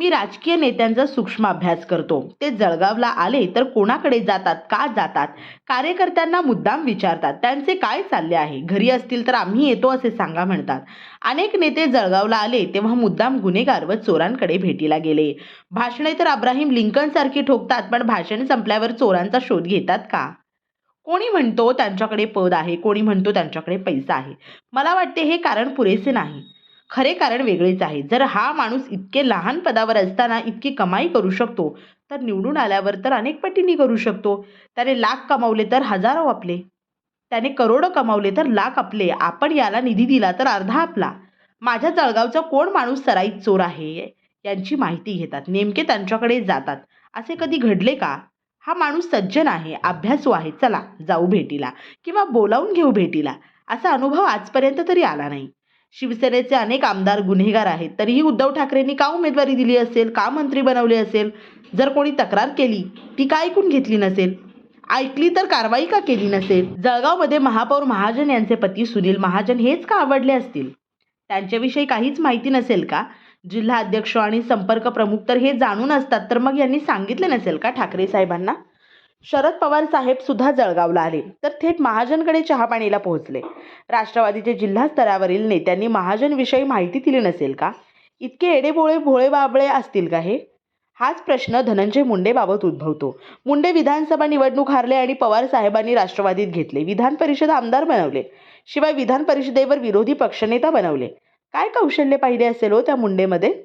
मी राजकीय नेत्यांचा सूक्ष्म अभ्यास करतो. ते जळगावला आले तर कोणाकडे जातात का जातात? कार्यकर्त्यांना मुद्दाम विचारतात त्यांचे काय चालले आहे? घरी असतील तर आम्ही येतो असे सांगा म्हणतात. अनेक नेते जळगावला आले तेव्हा मुद्दाम गुन्हेगार व चोरांकडे भेटीला गेले. भाषणे तर अब्राहिम लिंकन सारखी ठोकतात पण भाषण संपल्यावर चोरांचा शोध घेतात का? कोणी म्हणतो त्यांच्याकडे पद आहे कोणी म्हणतो त्यांच्याकडे पैसा आहे. मला वाटते हे कारण पुरेसे नाही. खरे कारण वेगळेच आहे. जर हा माणूस इतके लहान पदावर असताना इतकी कमाई करू शकतो तर निवडून आल्यावर तर अनेक पटींनी करू शकतो. त्याने लाख कमावले तर हजारो आपले. त्याने करोडो कमावले तर लाख आपले. आपण याला निधी दिला तर अर्धा आपला. माझ्या जळगावचा कोण माणूस सराईत चोर आहे? यांची माहिती घेतात. नेमके त्यांच्याकडे जातात. असे कधी घडले का? हा माणूस सज्जन आहे अभ्यासू आहे. चला जाऊ भेटीला किंवा बोलावून घेऊ भेटीला. असा अनुभव आजपर्यंत तरी आला नाही. शिवसेनेचे अनेक आमदार गुन्हेगार आहेत. तरीही उद्धव ठाकरेंनी का उमेदवारी दिली असेल? का मंत्री बनवले असेल? जर कोणी तक्रार केली ती का ऐकून घेतली नसेल? ऐकली तर कारवाई का केली नसेल? जळगावमध्ये महापौर महाजन यांचे पती सुनील महाजन हेच का आवडले असतील? त्यांच्याविषयी काहीच माहिती नसेल का? जिल्हा अध्यक्ष आणि संपर्क प्रमुख तर हे जाणून असतात. तर मग यांनी सांगितले नसेल का ठाकरे साहेबांना? शरद पवार साहेब सुद्धा जळगावला आले. तर थेट महाजनकडे चहापाणीला पोहोचले. राष्ट्रवादीचे जिल्हा स्तरावरील नेत्यांनी महाजनविषयी माहिती दिली नसेल का? इतके एडेबोळे भोळे बाबळे असतील का हे? हाच प्रश्न धनंजय मुंडेबाबत उद्भवतो. मुंडे विधानसभा निवडणूक हारले आणि पवार साहेबांनी राष्ट्रवादीत घेतले. विधान परिषद आमदार बनवले. शिवाय विधान परिषदेवर विरोधी पक्षनेता बनवले. काय कौशल्य पाहिले असेल हो त्या मुंडेमध्ये?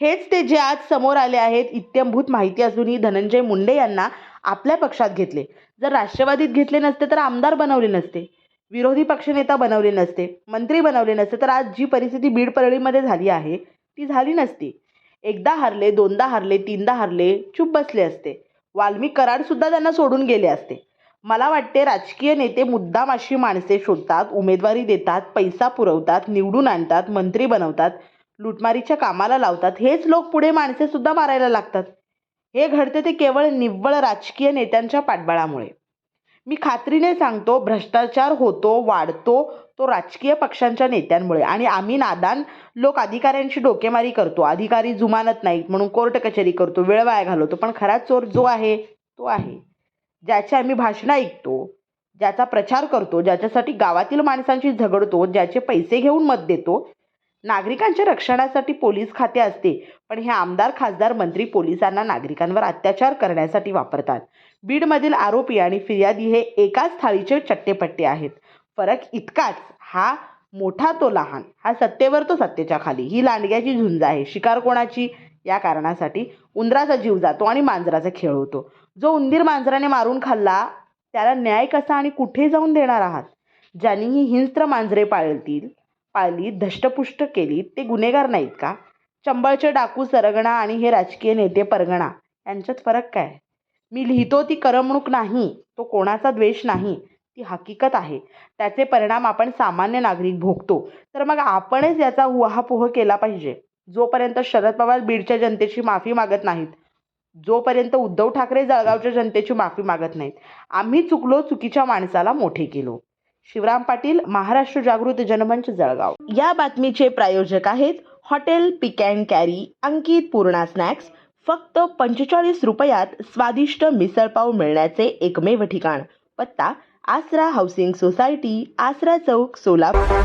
हेच ते जे आज समोर आले आहेत इत्यंभूत माहिती असूनही धनंजय मुंडे यांना आपल्या पक्षात घेतले. जर राष्ट्रवादीत घेतले नसते तर आमदार बनवले नसते. विरोधी पक्षनेता बनवले नसते. मंत्री बनवले नसते. तर आज जी परिस्थिती बीड परळीमध्ये झाली आहे ती झाली नसती. एकदा हरले दोनदा हरले तीनदा हरले चूप बसले असते. वाल्मी कराडसुद्धा त्यांना सोडून गेले असते. मला वाटते राजकीय नेते मुद्दाम अशी माणसे शोधतात उमेदवारी देतात पैसा पुरवतात निवडून आणतात मंत्री बनवतात लुटमारीच्या कामाला लावतात. हेच लोक पुढे माणसेसुद्धा मारायला लागतात. हे घडते ते केवळ निव्वळ राजकीय नेत्यांच्या पाठबळामुळे. मी खात्रीने सांगतो भ्रष्टाचार होतो वाढतो तो राजकीय पक्षांच्या नेत्यांमुळे. आणि आम्ही नादान लोक अधिकाऱ्यांची डोकेमारी करतो. अधिकारी जुमानत नाहीत म्हणून कोर्ट कचेरी करतो वेळ वाया घालवतो. पण खरा चोर जो आहे तो आहे. ज्याचे आम्ही भाषणं ऐकतो ज्याचा प्रचार करतो ज्याच्यासाठी गावातील माणसांशी झगडतो ज्याचे पैसे घेऊन मत देतो नागरिकांच्या रक्षणासाठी पोलीस खाते असते पण हे आमदार खासदार मंत्री पोलिसांना नागरिकांवर अत्याचार करण्यासाठी वापरतात. बीडमधील आरोपी आणि फिर्यादी हे एकाच थाळीचे चट्टेपट्टे आहेत. फरक इतकाच हा मोठा तो लहान हा सत्तेवर तो सत्तेच्या खाली. ही लांडग्याची झुंज आहे. शिकार कोणाची? या कारणासाठी उंदराचा जीव जातो आणि मांजराचा खेळ होतो. जो उंदीर मांजराने मारून खाल्ला त्याला न्याय कसा आणि कुठे जाऊन देणार आहात? ज्यांनी ही हिंस्त्र मांजरे पाळतील पाळली धष्टपुष्ट केली ते गुन्हेगार नाहीत का? चंबळचे डाकू सरगणा आणि हे राजकीय नेते परगणा यांच्यात फरक काय? मी लिहितो ती करमणूक नाही तो कोणाचा द्वेष नाही ती हकीकत आहे. त्याचे परिणाम आपण सामान्य नागरिक भोगतो. तर मग आपणच याचा उहापोह केला पाहिजे. जोपर्यंत शरद पवार बीडच्या जनतेची माफी मागत नाहीत जोपर्यंत उद्धव ठाकरे जळगावच्या जनतेची माफी मागत नाहीत आम्ही चुकलो चुकीच्या माणसाला मोठे केलो. शिवराम पाटील महाराष्ट्र जागृत जनमंच जळगाव. या बातमीचे प्रायोजक आहेत hotel pick and carry Ankit Purna snacks. फक्त पंचेचाळीस रुपयात स्वादिष्ट मिसळपाव मिळण्याचे एकमेव ठिकाण. पत्ता आसरा हाऊसिंग सोसायटी आसरा चौक सोलापूर.